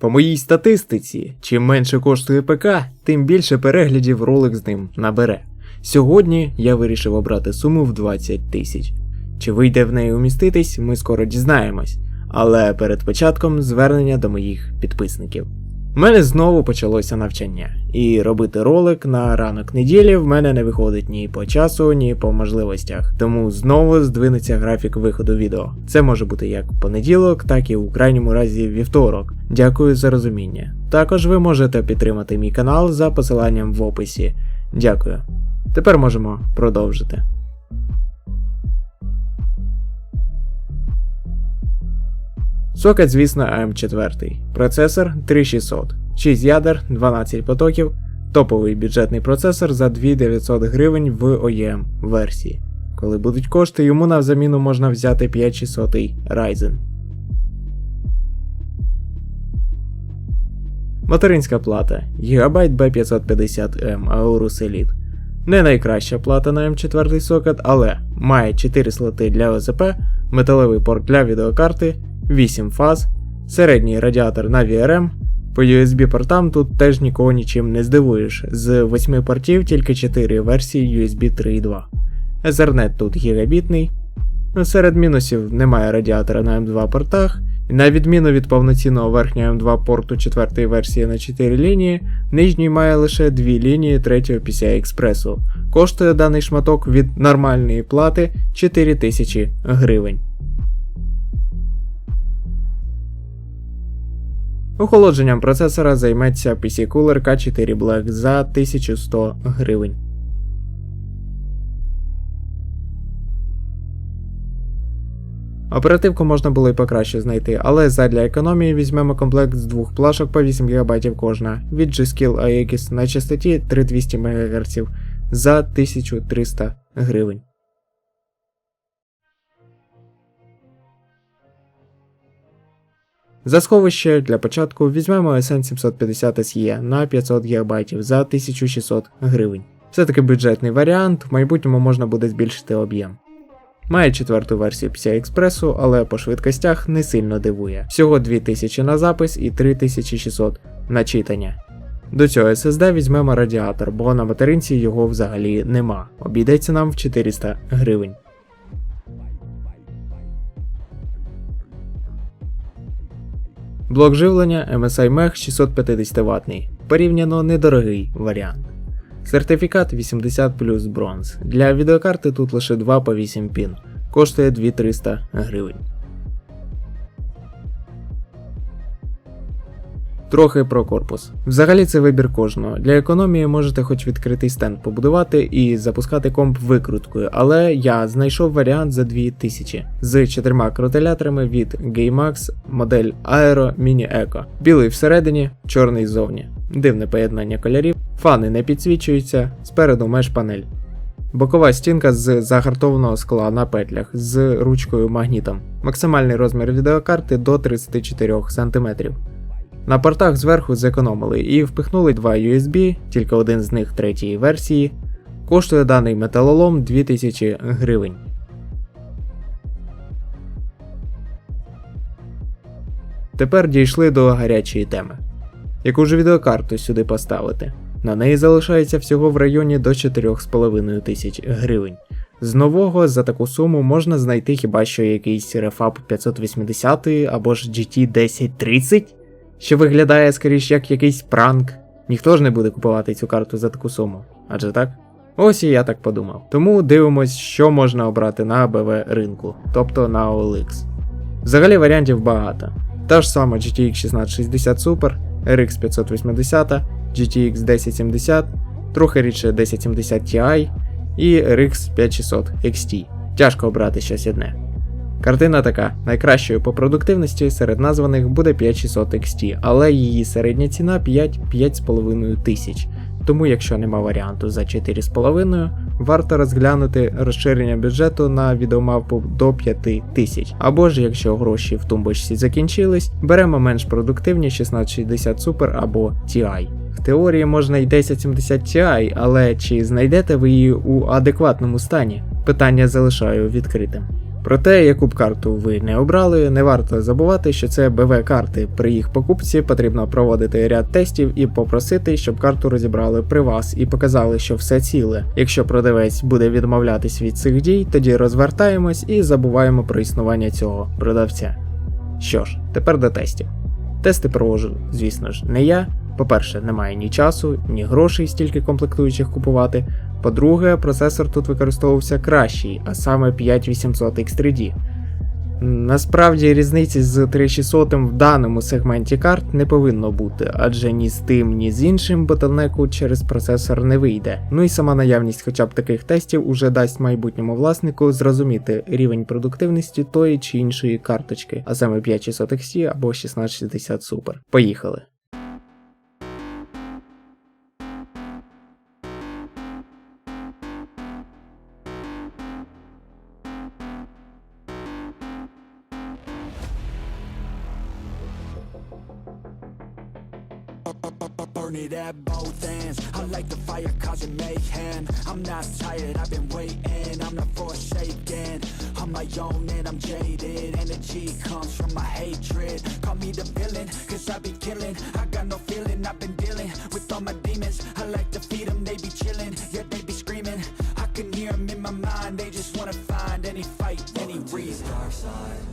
По моїй статистиці, чим менше коштує ПК, тим більше переглядів ролик з ним набере. Сьогодні я вирішив обрати суму в 20 тисяч. Чи вийде в неї уміститись, ми скоро дізнаємось. Але перед початком звернення до моїх підписників. У мене знову почалося навчання, і робити ролик на ранок неділі в мене не виходить ні по часу, ні по можливостях. Тому знову здвинеться графік виходу відео. Це може бути як понеділок, так і у крайньому разі вівторок. Дякую за розуміння. Також ви можете підтримати мій канал за посиланням в описі. Дякую. Тепер можемо продовжити. Сокет, звісно, AM4. Процесор 3600, 6 ядер, 12 потоків, топовий бюджетний процесор за 2900 гривень в OEM версії. Коли будуть кошти, йому на заміну можна взяти 5600 Ryzen. Материнська плата Gigabyte B550M Aorus Elite. Не найкраща плата на М4 сокет, але має 4 слоти для ОЗП, металевий порт для відеокарти, 8 фаз, середній радіатор на VRM. По USB портам тут теж нікого нічим не здивуєш. З 8 портів тільки 4 версії USB 3.2. Ethernet тут гігабітний. Серед мінусів немає радіатора на M2 портах. На відміну від повноцінного верхнього M2 порту 4 версії на 4 лінії, нижній має лише 2 лінії 3 PCI Express. Коштує даний шматок від нормальної плати 4000 гривень. Охолодженням процесора займеться PC Cooler K4 Black за 1100 гривень. Оперативку можна було й покраще знайти, але задля економії візьмемо комплект з двох плашок по 8 ГБ кожна від G-Skill AX на частоті 3200 МГц за 1300 гривень. За сховище для початку візьмемо SN750 SE на 500 ГБ за 1600 гривень. Все-таки бюджетний варіант, в майбутньому можна буде збільшити об'єм. Має четверту версію PCI Express, але по швидкостях не сильно дивує. Всього 2000 на запис і 3600 на читання. До цього SSD візьмемо радіатор, бо на материнці його взагалі нема. Обійдеться нам в 400 гривень. Блок живлення MSI Mech 650 ватний порівняно недорогий варіант. Сертифікат 80 плюс бронз. Для відеокарти тут лише 2 по 8 пін, коштує 2300 гривень. Трохи про корпус. Взагалі це вибір кожного. Для економії можете хоч відкритий стенд побудувати і запускати комп викруткою, але я знайшов варіант за 2000 з чотирма крутиляторами від GameMax модель Aero Mini Eco. Білий всередині, чорний ззовні. Дивне поєднання кольорів, фани не підсвічуються, спереду меж панель. Бокова стінка з загартованого скла на петлях з ручкою магнітом. Максимальний розмір відеокарти до 34 см. На портах зверху зекономили і впихнули два USB, тільки один з них третьої версії. Коштує даний металолом 2000 гривень. Тепер дійшли до гарячої теми. Яку ж відеокарту сюди поставити? На неї залишається всього в районі до 4,5 тисяч гривень. З нового за таку суму можна знайти хіба що якийсь Refab 580 або ж GT 1030, що виглядає скоріш як якийсь пранк. Ніхто ж не буде купувати цю карту за таку суму, адже так? Ось і я так подумав. Тому дивимось, що можна обрати на АБВ ринку, тобто на OLX. Взагалі варіантів багато. Та ж сама GTX 1660 Super, RX 580, GTX 1070, трохи рідше 1070 Ti і RX 5600 XT. Тяжко обрати щось одне. Картина така: найкращою по продуктивності серед названих буде 5600 XT, але її середня ціна 5-5,5 тисяч. Тому, якщо нема варіанту за 4,5, варто розглянути розширення бюджету на відеомавпу до 5 тисяч. Або ж, якщо гроші в тумбочці закінчились, беремо менш продуктивні 1660 Super або TI. В теорії можна й 1070 Ti, але чи знайдете ви її у адекватному стані? Питання залишаю відкритим. Проте, яку б карту ви не обрали, не варто забувати, що це БВ-карти. При їх покупці потрібно проводити ряд тестів і попросити, щоб карту розібрали при вас і показали, що все ціле. Якщо продавець буде відмовлятись від цих дій, тоді розвертаємось і забуваємо про існування цього продавця. Що ж, тепер до тестів. Тести проводжу, звісно ж, не я. По-перше, немає ні часу, ні грошей стільки комплектуючих купувати. По-друге, процесор тут використовувався кращий, а саме 5800 X3D. Насправді різниці з 3600 в даному сегменті карт не повинно бути, адже ні з тим, ні з іншим ботлнеку через процесор не вийде. Ну і сама наявність хоча б таких тестів уже дасть майбутньому власнику зрозуміти рівень продуктивності тої чи іншої карточки, а саме 5600 XT або 1660 Super. Поїхали! Burn it at both ends. I like the fire causing mayhem. I'm not tired, I've been waiting. I'm not forsaken. I'm my own and I'm jaded. Energy comes from my hatred. Call me the villain, cause I be killing. I got no feeling, I've been dealing with all my demons. I like to feed them, they be chilling. Yeah, they be screaming. I can hear them in my mind, they just wanna find any fight, any reason. Dark side,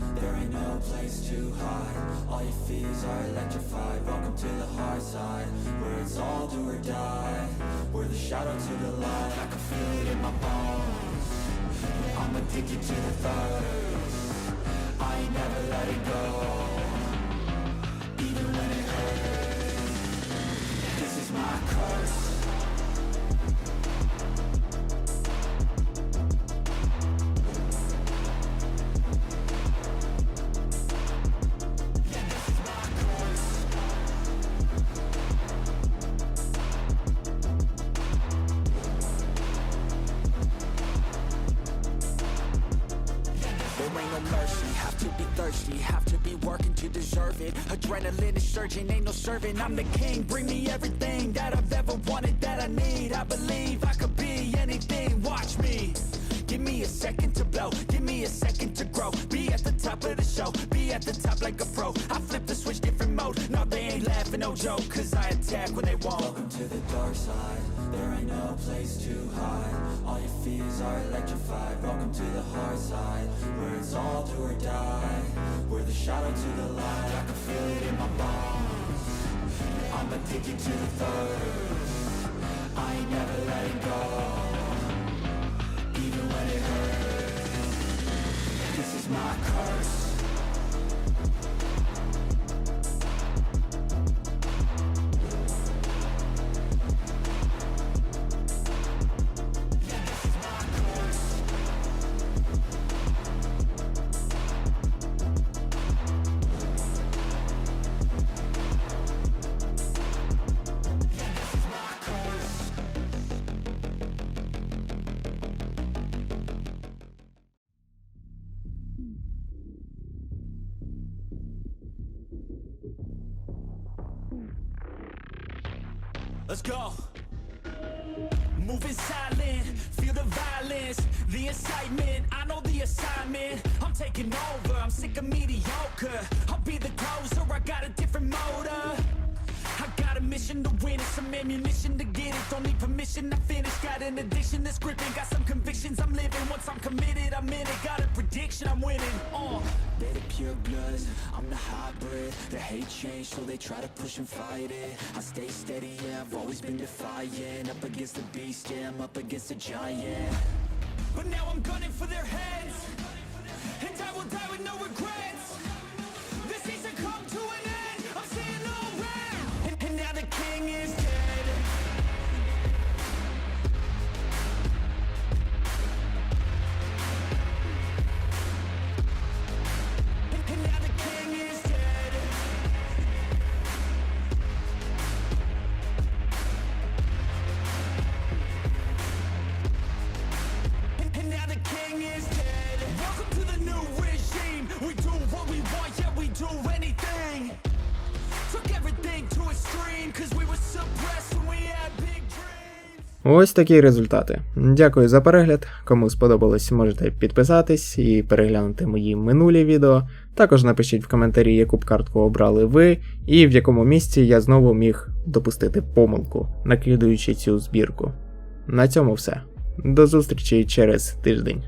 no place to hide. All your fears are electrified. Welcome to the hard side, where it's all do or die. We're the shadow to the light. I can feel it in my bones. I'm addicted to the thirst. I ain't never letting go. To be working to deserve it. Adrenaline is surging, ain't no serving. I'm the king, bring me everything that I've ever wanted, that I need. I believe I could be anything, watch me. Give me a second to blow, give me a second to grow. Be at the top of the show, be at the top like a pro. I flip the switch, different mode. No, they ain't laughing, no joke, cause I attack when they won't. Welcome to the dark side, there ain't no place to hide. All your fears are electrified. Welcome to the hard side, where it's all do or die. We're the shadow to the light, I can feel it in my bones. I'm addicted to the thirst. I ain't never letting go, Let's go. Moving silent, feel the violence, the excitement. I know the assignment. I'm taking over. I'm sick of mediocre. I'll be the closer. I got a different motor. Got a mission to win it, some ammunition to get it. Don't need permission to finish. Got an addiction that's gripping. Got some convictions I'm living. Once I'm committed, I'm in it. Got a prediction I'm winning. Uh. They're the pure bloods. I'm the hybrid. The hate change, so they try to push and fight it. I stay steady, yeah. I've always been defiant. Up against the beast, yeah. I'm up against a giant. But now I'm gunning for their heads. Ось такі результати. Дякую за перегляд. Кому сподобалось, можете підписатись і переглянути мої минулі відео. Також напишіть в коментарі, яку б картку обрали ви, і в якому місці я знову міг допустити помилку, накидуючи цю збірку. На цьому все. До зустрічі через тиждень.